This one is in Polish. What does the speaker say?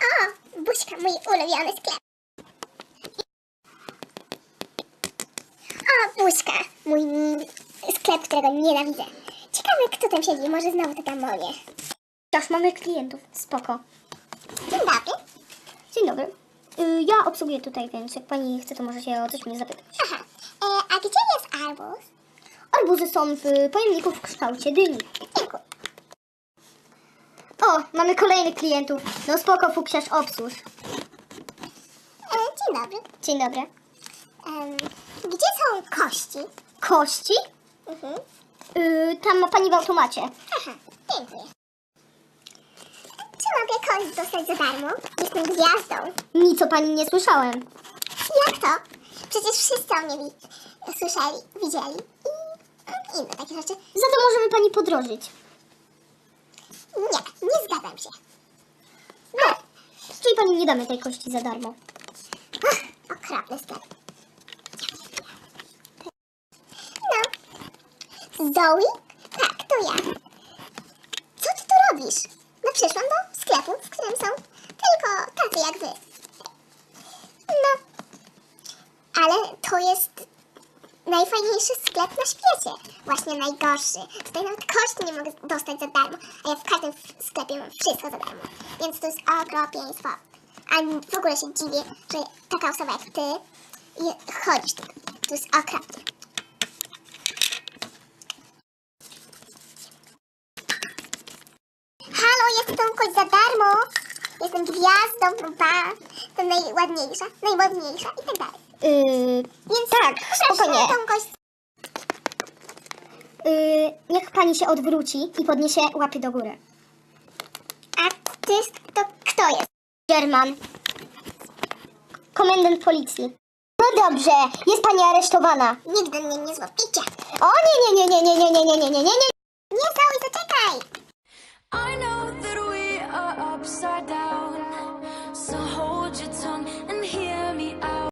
O, buźka, mój ulubiony sklep. O, buźka, mój sklep, którego nienawidzę. Ciekawe, kto tam siedzi, może znowu to tam mogę. Czas, mamy klientów, spoko. Dzień dobry. Dzień dobry. Y, ja obsługuję tutaj, więc jak pani chce, to może się o coś mnie zapytać. Aha, e, a gdzie jest arbus? Arbuzy są w pojemniku w kształcie dyni. Dziękuję. O, mamy kolejnych klientów. No spoko, fuksiarz obsłuż. E, dzień dobry. Dzień dobry. Em, gdzie są kości? Kości? Mhm. Y, tam ma pani w automacie. Aha, dziękuję. Czy mogę kość dostać za darmo? Jestem gwiazdą. Nic o pani nie słyszałem. Jak to? Przecież wszyscy o mnie wi- słyszeli, widzieli inne takie rzeczy. Za to możemy pani podrożyć. Nie, nie zgadzam się. No, czyli pani nie damy tej kości za darmo. Ach, okropny sklep. No. Zoe? Tak, to ja. Co ty tu robisz? No przyszłam do sklepu, w którym są tylko tacy jak wy. No. Ale to jest najfajniejszy sklep na świecie. Właśnie najgorszy. Tutaj nawet kości nie mogę dostać za darmo, a ja w każdym sklepie mam wszystko za darmo. Więc to jest okropieństwo. A w ogóle się dziwię, że taka osoba jak ty chodzisz tu. To jest okropnie. Halo, jest tą kość za darmo. Jestem gwiazdą, ba. To najładniejsza, najmodniejsza i tak dalej. Yy, Więc tak, spokojnie. tą kość Yy, niech pani się odwróci i podniesie łapy do góry. A ty, to kto jest? German. Komendant policji. No dobrze, jest pani aresztowana. Nigdy mnie nie złapicie. O nie, nie, nie, nie, nie, nie, nie, nie, nie, nie, nie. Nie, Zoe, zaczekaj! I know that we are upside down.